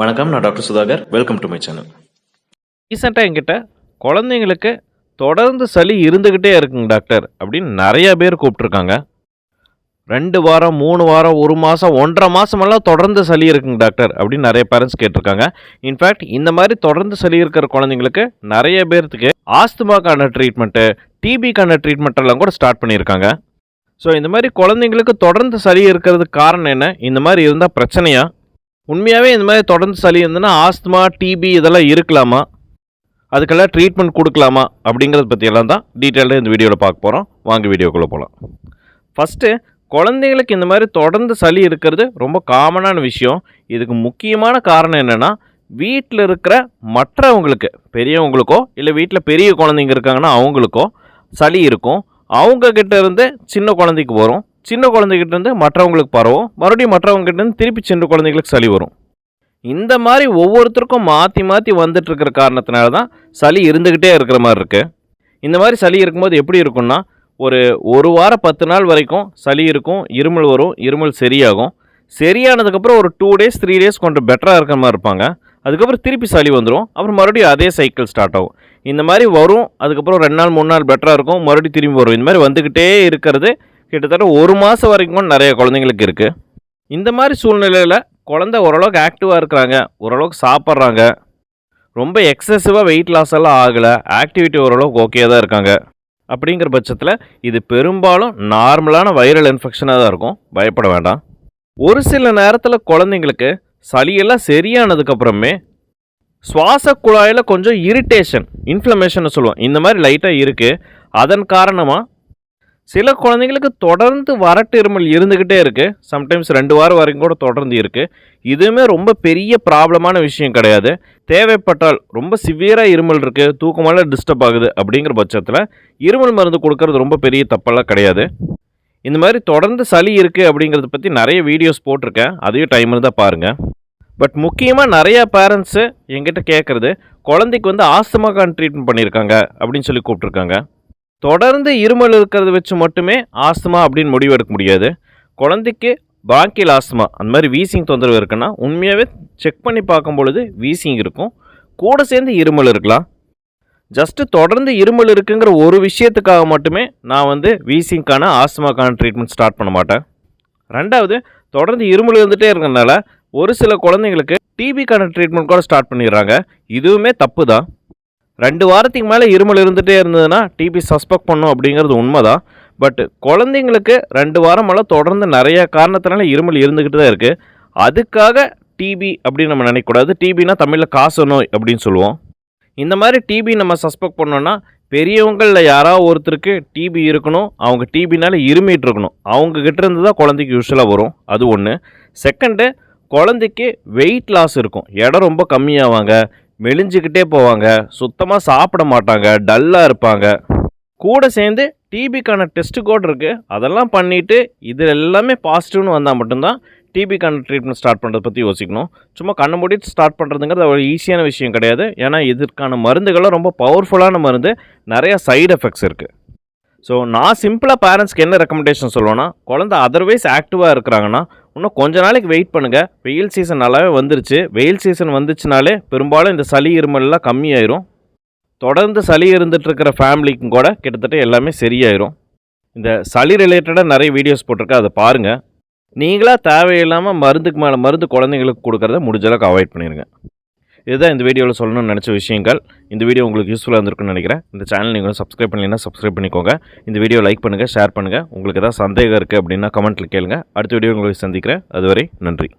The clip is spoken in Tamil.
வணக்கம் நான் doctor Sudhakar. Welcome to my channel ரீசெண்டாக என்கிட்ட குழந்தைங்களுக்கு தொடர்ந்து சளி இருந்துக்கிட்டே இருக்குங்க டாக்டர் அப்படின்னு நிறைய பேர் கூப்பிட்ருக்காங்க ரெண்டு வாரம் மூணு வாரம் ஒரு மாதம் ஒன்றரை மாதமெல்லாம் தொடர்ந்து சளி இருக்குங்க டாக்டர் அப்படின்னு நிறைய பேரண்ட்ஸ் கேட்டிருக்காங்க. இன்ஃபேக்ட் இந்த மாதிரி தொடர்ந்து சளி இருக்கிற குழந்தைங்களுக்கு நிறைய பேர்த்துக்கு ஆஸ்துமாக்கான ட்ரீட்மெண்ட்டு டிபிக்கான ட்ரீட்மெண்ட் எல்லாம் கூட ஸ்டார்ட் பண்ணியிருக்காங்க. ஸோ இந்த மாதிரி குழந்தைங்களுக்கு தொடர்ந்து சளி இருக்கிறதுக்கு காரணம் என்ன? இந்த மாதிரி இருந்தால் பிரச்சனையாக உண்மையாகவே இந்த மாதிரி தொடர்ந்து சளி இருந்ததுன்னா ஆஸ்துமா டிபி இதெல்லாம் இருக்கலாமா? அதுக்கெல்லாம் ட்ரீட்மெண்ட் கொடுக்கலாமா? அப்படிங்கிறத பற்றியெல்லாம் தான் டீட்டெயிலாக இந்த வீடியோவில் பார்க்க போகிறோம் வாங்க வீடியோக்குள்ளே போகலாம் ஃபஸ்ட்டு குழந்தைங்களுக்கு இந்த மாதிரி தொடர்ந்து சளி இருக்கிறது ரொம்ப காமனான விஷயம். இதுக்கு முக்கியமான காரணம் என்னென்னா வீட்டில் இருக்கிற மற்றவங்களுக்கு பெரியவங்களுக்கோ இல்லை வீட்டில் பெரிய குழந்தைங்க இருக்காங்கன்னா அவங்களுக்கோ சளி இருக்கும். அவங்கக்கிட்ட இருந்து சின்ன குழந்தைக்கு வரும். சின்ன குழந்தைகிட்டேருந்து மற்றவங்களுக்கு பரவும். மறுபடியும் மற்றவங்க திருப்பி சின்ன குழந்தைங்களுக்கு சளி வரும். இந்த மாதிரி ஒவ்வொருத்தருக்கும் மாற்றி மாற்றி வந்துட்டு இருக்கிற காரணத்தினால தான் சளி இருந்துக்கிட்டே இருக்கிற மாதிரி இருக்குது இந்த மாதிரி சளி இருக்கும்போது எப்படி இருக்கும்னா ஒரு ஒரு வாரம் பத்து நாள் வரைக்கும் சளி இருக்கும் இருமல் வரும் இருமல் சரியாகும். சரியானதுக்கப்புறம் ஒரு டூ டேஸ் த்ரீ டேஸ் கொஞ்சம் பெட்டராக இருக்கிற மாதிரி இருப்பாங்க. அதுக்கப்புறம் திருப்பி சளி வந்துடும் அப்புறம் மறுபடியும் அதே சைக்கிள் ஸ்டார்ட் ஆகும். இந்த மாதிரி வரும் அதுக்கப்புறம் ரெண்டு நாள் மூணு நாள் பெட்டராக இருக்கும் மறுபடியும் திரும்பி வரும். இந்த மாதிரி வந்துக்கிட்டே இருக்கிறது கிட்டத்தட்ட ஒரு மாதம் வரைக்கும் நிறைய குழந்தைங்களுக்கு இருக்குது இந்த மாதிரி சூழ்நிலையில் குழந்தை ஓரளவுக்கு ஆக்டிவாக இருக்கிறாங்க ஓரளவுக்கு சாப்பிட்றாங்க. ரொம்ப எக்ஸசிவாக வெயிட் லாஸ் எல்லாம் ஆகலை ஆக்டிவிட்டி ஓரளவுக்கு ஓகே தான் இருக்காங்க. அப்படிங்கிற பட்சத்தில் இது பெரும்பாலும் நார்மலான வைரல் இன்ஃபெக்ஷனாக தான் இருக்கும். பயப்பட வேண்டாம். ஒரு சில நேரத்தில் குழந்தைங்களுக்கு சளியெல்லாம் சரியானதுக்கப்புறமே சுவாச குழாயில் கொஞ்சம் இரிட்டேஷன் இன்ஃப்ளமேஷன் சொல்லுவோம். இந்த மாதிரி லைட்டாக இருக்குது அதன் காரணமாக சில குழந்தைங்களுக்கு தொடர்ந்து வறட்டு இருமல் இருந்துக்கிட்டே இருக்குது சம்டைம்ஸ் ரெண்டு வாரம் வரைக்கும் கூட தொடர்ந்து இருக்குது இதுவுமே ரொம்ப பெரிய ப்ராப்ளமான விஷயம் கிடையாது. தேவைப்பட்டால் ரொம்ப சிவியராக இருமல் இருக்குது தூக்கமால டிஸ்டர்ப் ஆகுது அப்படிங்கிற பட்சத்தில் இருமல் மருந்து கொடுக்கறது ரொம்ப பெரிய தப்பெல்லாம் கிடையாது. இந்த மாதிரி தொடர்ந்து சளி இருக்குது அப்படிங்கிறத பற்றி நிறைய வீடியோஸ் போட்டிருக்கேன். அதையும் டைம் இருந்தால் பாருங்கள் பட் முக்கியமாக நிறையா பேரண்ட்ஸு எங்கிட்ட கேட்குறது குழந்தைக்கு வந்து ஆஸ்துமாக்கான ட்ரீட்மெண்ட் பண்ணியிருக்காங்க அப்படின்னு சொல்லி கூப்பிட்ருக்காங்க தொடர்ந்து இருமல் இருக்கிறத வச்சு மட்டுமே ஆஸ்துமா அப்படின்னு முடிவு எடுக்க முடியாது. குழந்தைக்கு பாக்கியல் ஆஸ்துமா அந்த மாதிரி வீசிங் தொந்தரவு இருக்குன்னா உண்மையாகவே செக் பண்ணி பார்க்கும் பொழுது வீசிங் இருக்கும். கூட சேர்ந்து இருமல் இருக்கலாம். ஜஸ்ட்டு தொடர்ந்து இருமல் இருக்குங்கிற ஒரு விஷயத்துக்காக மட்டுமே நான் வந்து வீசிங்க்கான ஆஸ்துமாக்கான ட்ரீட்மெண்ட் ஸ்டார்ட் பண்ண மாட்டேன். ரெண்டாவது தொடர்ந்து இருமல் இருந்துகிட்டே இருக்கிறதுனால ஒரு சில குழந்தைங்களுக்கு டிபிக்கான ட்ரீட்மெண்ட் கூட ஸ்டார்ட் பண்ணிடுறாங்க. இதுவுமே தப்பு தான் ரெண்டு வாரத்துக்கு மேலே இருமல் இருந்துகிட்டே இருந்ததுன்னா டிபி சஸ்பெக்ட் பண்ணும் அப்படிங்கிறது உண்மை தான் பட் குழந்தைங்களுக்கு ரெண்டு வாரமெல்லாம் தொடர்ந்து நிறைய காரணத்தினால இருமல் இருந்துக்கிட்டு தான் இருக்குது அதுக்காக டிபி அப்படின்னு நம்ம நினைக்கக்கூடாது. டிபினா தமிழில் காசு நோய் அப்படின்னு சொல்லுவோம். இந்த மாதிரி டிபி நம்ம சஸ்பெக்ட் பண்ணோன்னா பெரியவங்களில் யாராவது ஒருத்தருக்கு டிபி இருக்கணும். அவங்க டிபினால இருமிட்டு இருக்கணும். அவங்கக்கிட்ட இருந்து தான் குழந்தைக்கு யூஸ்வலாக வரும். அது ஒன்று செகண்டு குழந்தைக்கு வெயிட் லாஸ் இருக்கும். இடம் ரொம்ப கம்மியாவாங்க. மெலிஞ்சிக்கிட்டே போவாங்க. சுத்தமாக சாப்பிட மாட்டாங்க. டல்லாக இருப்பாங்க. கூட சேர்ந்து டிபிக்கான டெஸ்ட்டு கோட் இருக்குது அதெல்லாம் பண்ணிவிட்டு இது எல்லாமே பாசிட்டிவ்னு வந்தால் மட்டும்தான் டிபிக்கான ட்ரீட்மெண்ட் ஸ்டார்ட் பண்ணுறத பற்றி யோசிக்கணும். சும்மா கண்ணை மூடிட்டு ஸ்டார்ட் பண்ணுறதுங்கிறது அவ்வளோ ஈஸியான விஷயம் கிடையாது. ஏன்னா இதற்கான மருந்துகளும் ரொம்ப பவர்ஃபுல்லான மருந்து. நிறையா சைடு எஃபெக்ட்ஸ் இருக்குது ஸோ நான் சிம்பிளாக பேரண்ட்ஸ்க்கு என்ன ரெக்கமெண்டேஷன் சொல்லுவேன்னா குழந்தை அதர்வைஸ் ஆக்டிவாக இருக்கிறாங்கன்னா இன்னும் கொஞ்ச நாளைக்கு வெயிட் பண்ணுங்கள் வெயில் சீசன் நல்லாவே வந்துருச்சு. வெயில் சீசன் வந்துச்சுனாலே பெரும்பாலும் இந்த சளி இருமல்லாம் கம்மியாயிரும். தொடர்ந்து சளி இருந்துகிட்ருக்கிற ஃபேமிலிக்கும் கூட கிட்டத்தட்ட எல்லாமே சரியாயிரும். இந்த சளி ரிலேட்டடாக நிறைய வீடியோஸ் போட்டிருக்கேன். அதை பாருங்கள் நீங்களாக தேவையில்லாமல் மருந்துக்கு மேலே மருந்து குழந்தைங்களுக்கு கொடுக்குறத முடிஞ்ச அளவுக்கு அவாய்ட் பண்ணிடுங்க இதுதான் இந்த வீடியோவில் சொல்லணும்னு நினச்ச விஷயங்கள். இந்த வீடியோ உங்களுக்கு யூஸ்ஃபுல்லாக இருந்திருக்குன்னு நினைக்கிறேன். இந்த சேனல் நீங்கள் சப்ஸ்கிரைப் பண்ணலைன்னா சப்ஸ்கிரைப் பண்ணிக்கோங்க. இந்த வீடியோ லைக் பண்ணுங்கள் ஷேர் பண்ணுங்கள் உங்களுக்கு ஏதாவது சந்தேகம் இருக்குது அப்படின்னா கமெண்ட்டில் கேளுங்க. அடுத்த வீடியோ உங்களுக்கு சந்திக்கிறேன். அதுவரை நன்றி.